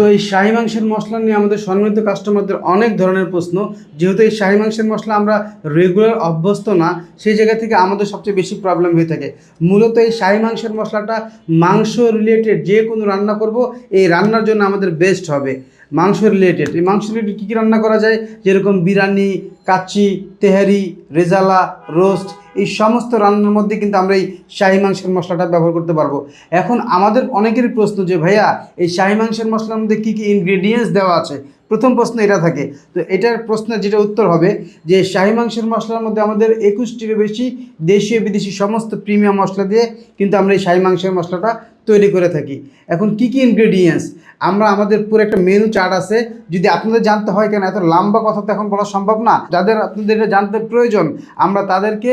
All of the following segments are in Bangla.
তো এই শাহি মাংসের মশলা নিয়ে আমাদের সম্মানিত কাস্টমারদের অনেক ধরনের প্রশ্ন। যেহেতু এই শাহি মাংসের মশলা আমরা রেগুলার অভ্যস্ত না, সেই জায়গা থেকে আমাদের সবচেয়ে বেশি প্রবলেম হয়ে থাকে। মূলত এই শাহি মাংসের মশলাটা মাংস রিলেটেড যে কোনো রান্না করব, এই রান্নার জন্য আমাদের বেস্ট হবে। মাংস রিলেটেড এই মাংস রিলেটেড কী কী রান্না করা যায়? যেরকম বিরিয়ানি, কাচ্চি, তেহারি, রেজালা, রোস্ট, এই সমস্ত রান্নার মধ্যে কিন্তু আমরা এই শাহি মাংসের মশলাটা ব্যবহার করতে পারব। এখন আমাদের অনেকেরই প্রশ্ন যে, ভাইয়া, এই শাহি মাংসের মশলার মধ্যে কী কী ইনগ্রেডিয়েন্টস দেওয়া আছে? প্রথম প্রশ্ন এটা থাকে। তো এটার প্রশ্নের যেটা উত্তর হবে যে, শাহি মাংসের মশলার মধ্যে আমাদের একুশটিরও বেশি দেশীয় বিদেশি সমস্ত প্রিমিয়াম মশলা দিয়ে কিন্তু আমরা এই শাহি মাংসের মশলাটা তৈরি করে থাকি। এখন কি কি ইনগ্রেডিয়েন্টস আমরা আমাদের পুরো একটা মেনু চার্ট আছে। যদি আপনাদের জানতে হয় কেন এত লম্বা কথা তো এখন বলা সম্ভব না, যাদের আপনাদের এটা জানতে প্রয়োজন, আমরা তাদেরকে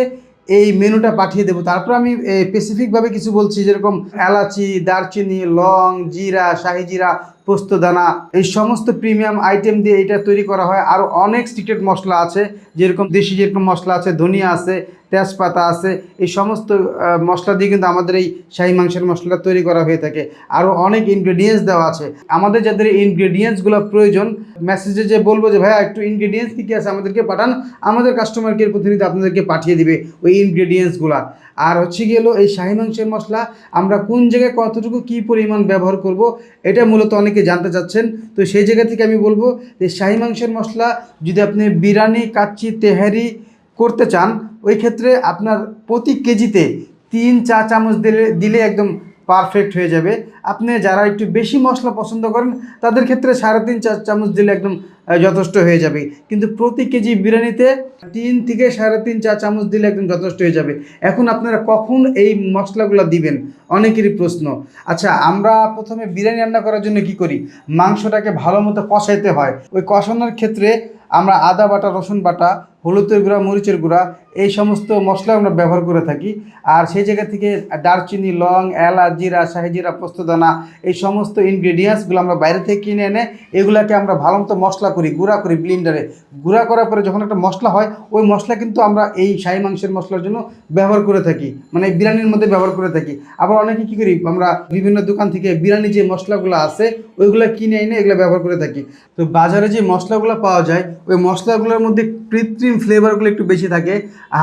এই মেনুটা পাঠিয়ে দেবো। তারপর আমি স্পেসিফিকভাবে কিছু বলছি, যেরকম এলাচি, দারচিনি, লং, জিরা, শাহি জিরা পোস্তদানা এই সমস্ত প্রিমিয়াম আইটেম দিয়ে এটা তৈরি করা হয়। আরও অনেক সিক্রেট মশলা আছে, যেরকম দেশি যেরকম মশলা আছে, ধনিয়া আছে, তেজপাতা আছে, এই সমস্ত মশলা দিয়ে কিন্তু আমাদের এই শাহি মাংসের মশলা তৈরি করা হয়ে থাকে। আরও অনেক ইনগ্রেডিয়েন্টস দেওয়া আছে। আমাদের যাদের ইনগ্রেডিয়েন্টসগুলো প্রয়োজন মেসেজে যে বলব যে, ভাইয়া, একটু ইনগ্রেডিয়েন্টস কী কী আছে আমাদেরকে পাঠান? আমাদের কাস্টমার কেয়ার প্রতিনিধি আপনাদেরকে পাঠিয়ে দিবে ওই ইনগ্রেডিয়েন্টসগুলো আর হচ্ছে গেল এই শাহি মাংসের মশলা, আমরা কোন জায়গায় কতটুকু কী পরিমাণ ব্যবহার করব, এটা মূলত অনেকে জানতে চাচ্ছেন। তো সেই জায়গা থেকে আমি বলব যে শাহি মাংসের মশলা, যদি আপনি বিরিয়ানি, কাচ্চি, তেহারি করতে চান, ওই ক্ষেত্রে আপনার প্রতি কেজিতে তিন চা চামচ দিলে দিলে একদম পারফেক্ট হয়ে যাবে। আপনি যারা একটু বেশি মশলা পছন্দ করেন, তাদের ক্ষেত্রে সাড়ে তিন চার চামচ দিলে একদম যথেষ্ট হয়ে যাবে। কিন্তু প্রতি কেজি বিরিয়ানিতে তিন থেকে সাড়ে তিন চা চামচ দিলে একদম যথেষ্ট হয়ে যাবে। এখন আপনারা কখন এই মশলাগুলো দিবেন? অনেকেরই প্রশ্ন। আচ্ছা আমরা প্রথমে বিরিয়ানি রান্না করার জন্য কি করি? মাংসটাকে ভালো মতো কষাইতে হয়। ওই কষানোর ক্ষেত্রে আমরা আদা বাটা, রসুন বাটা হলুদের গুঁড়া, মরিচের গুঁড়া, এই সমস্ত মশলা আমরা ব্যবহার করে থাকি। আর সেই জায়গা থেকে দারচিনি, লং, এলাচ, জিরা, শাহি জিরা, পোস্তদানা, এই সমস্ত ইনগ্রেডিয়েন্টসগুলো আমরা বাইরে থেকে কিনে এনে এগুলাকে আমরা ভালো মতো মশলা করি, গুঁড়া করি ব্লিন্ডারে গুঁড়া করার পরে যখন একটা মশলা হয়, ওই মশলা কিন্তু আমরা এই শাহি মাংসের মশলার জন্য ব্যবহার করে থাকি। মানে বিরিয়ানির মধ্যে ব্যবহার করে থাকি। আবার অনেকে কী করি, আমরা বিভিন্ন দোকান থেকে বিরিয়ানি যে মশলাগুলো আছে, ওইগুলো কিনে এনে এগুলো ব্যবহার করে থাকি। তো বাজারে যে মশলাগুলো পাওয়া যায়, ওই মশলাগুলোর মধ্যে কৃত্রিম ফ্লেভারগুলো একটু বেশি থাকে।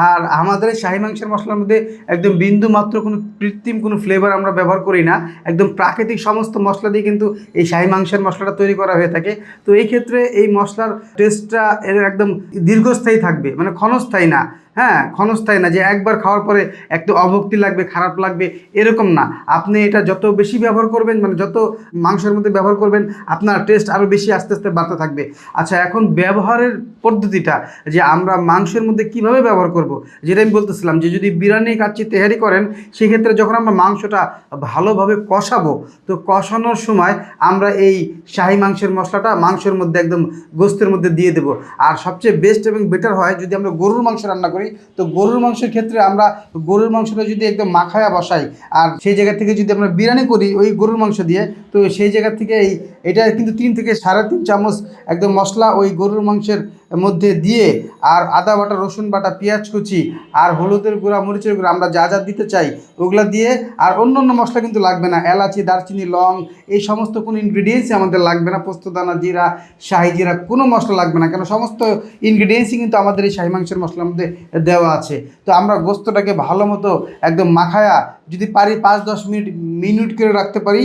আর আমাদের শাহি মাংসের মশলার মধ্যে একদম বিন্দু মাত্র কোনো কৃত্রিম কোনো ফ্লেভার আমরা ব্যবহার করি না। একদম প্রাকৃতিক সমস্ত মশলা দিয়ে কিন্তু এই শাহি মাংসের মশলাটা তৈরি করা হয়ে থাকে। তো এই ক্ষেত্রে এই মশলার টেস্টটা এর একদম দীর্ঘস্থায়ী থাকবে মানে ক্ষণস্থায়ী না। হ্যাঁ ক্ষণস্থায়ী না যে একবার খাওয়ার পরে একটু অভক্তি লাগবে, খারাপ লাগবে, এরকম না। আপনি এটা যত বেশি ব্যবহার করবেন মানে যত মাংসের মধ্যে ব্যবহার করবেন, আপনার টেস্ট আরও বেশি আস্তে আস্তে বাড়তে থাকবে। আচ্ছা এখন ব্যবহারের পদ্ধতিটা, যে আমরা মাংসের মধ্যে কীভাবে ব্যবহার করব? যেটা আমি বলতেছিলাম যে যদি বিরিয়ানি কাচ্চি তেহারি করেন, সেক্ষেত্রে যখন আমরা মাংসটা ভালোভাবে কষাবো, তো কষানোর সময় আমরা এই শাহি মাংসের মশলাটা মাংসের মধ্যে একদম গোস্তের মধ্যে দিয়ে দেবো। আর সবচেয়ে বেস্ট এবং বেটার হয় যদি আমরা গরুর মাংস রান্না করি, তো গরুর মাংসের ক্ষেত্রে আমরা গরুর মাংসটা যদি একদম মাখায়া বসাই, আর সেই জায়গা থেকে যদি আমরা বিরিয়ানি করি, ওই গরুর মাংস দিয়ে তো সেই জায়গা থেকে এই এটা কিন্তু তিন থেকে সাড়ে তিন চামচ একদম মশলা ওই গরুর মাংসের মধ্যে দিয়ে আর আদা বাটা, রসুন বাটা, পেঁয়াজ কুচি আর হলুদের গুঁড়া, মরিচের গুঁড়া আমরা যা যা দিতে চাই ওগুলা দিয়ে আর অন্য অন্য মশলা কিন্তু লাগবে না। এলাচি, দারচিনি, লং এই সমস্ত কোনো ইনগ্রিডিয়েন্টসই আমাদের লাগবে না। পোস্তদানা জিরা, শাহি জিরা কোনো মশলা লাগবে না। কেন সমস্ত ইনগ্রিডিয়েন্টসই কিন্তু আমাদের এই শাহি মাংসের মশলার মধ্যে দেওয়া আছে। তো আমরা গোস্তটাকে ভালো মতো একদম মাখায়া যদি পারি পাঁচ দশ মিনিট মিনিট করে রাখতে পারি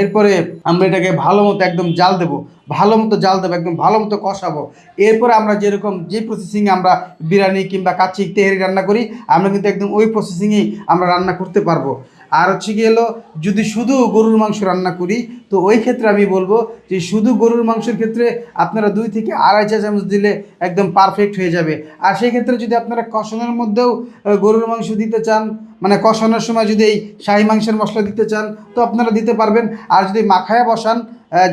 এরপরে আমরা এটাকে ভালো মতো একদম জাল দেবো, ভালো মতো জাল দেবো, একদম ভালো মতো কষাবো। এরপরে আমরা যেরকম যে প্রসেসিংয়ে আমরা বিরিয়ানি কিংবা কাচ্চি, তেহারি রান্না করি, আমরা কিন্তু একদম ওই প্রসেসিংয়েই আমরা রান্না করতে পারব। আর হচ্ছে কি হলো, যদি শুধু গরুর মাংস রান্না করি, তো ওই ক্ষেত্রে আমি বলব যে শুধু গরুর মাংসের ক্ষেত্রে আপনারা দুই থেকে আড়াই চা চামচ দিলে একদম পারফেক্ট হয়ে যাবে। আর সেই ক্ষেত্রে যদি আপনারা কষানোর মধ্যেও গরুর মাংস দিতে চান মানে কষানোর সময় যদি এই শাহি মাংসের মশলা দিতে চান, তো আপনারা দিতে পারবেন। আর যদি মাখায়া বসান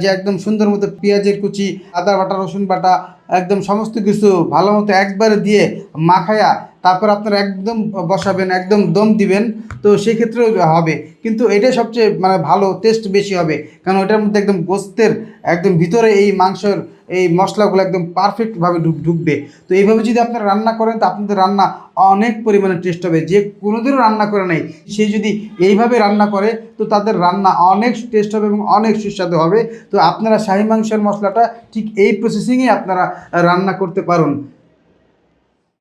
যে একদম সুন্দর মতো পেঁয়াজের কুচি, আদা বাটা, রসুন বাটা, একদম সমস্ত কিছু ভালো মতো একবারে দিয়ে মাখায়া তারপর আপনারা একদম বসাবেন, একদম দম দিবেন, তো সেই ক্ষেত্রেও হবে। কিন্তু এটাই সবচেয়ে মানে ভালো টেস্ট বেশি হবে। কারণ ওটার মধ্যে একদম গোস্তের, একদম ভিতরে এই মাংসের এই মশলাগুলো একদম পারফেক্টভাবে ঢুক ঢুকবে। তো এইভাবে যদি আপনারা রান্না করেন, তো আপনাদের রান্না অনেক পরিমাণে টেস্ট হবে। যে কোনোদিনও রান্না করে নাই, সে যদি এইভাবে রান্না করে, তো তাদের রান্না অনেক টেস্ট হবে এবং অনেক সুস্বাদু হবে। তো আপনারা শাহী মাংসের মশলাটা ঠিক এই প্রসেসিংয়ে আপনারা রান্না করতে পারুন।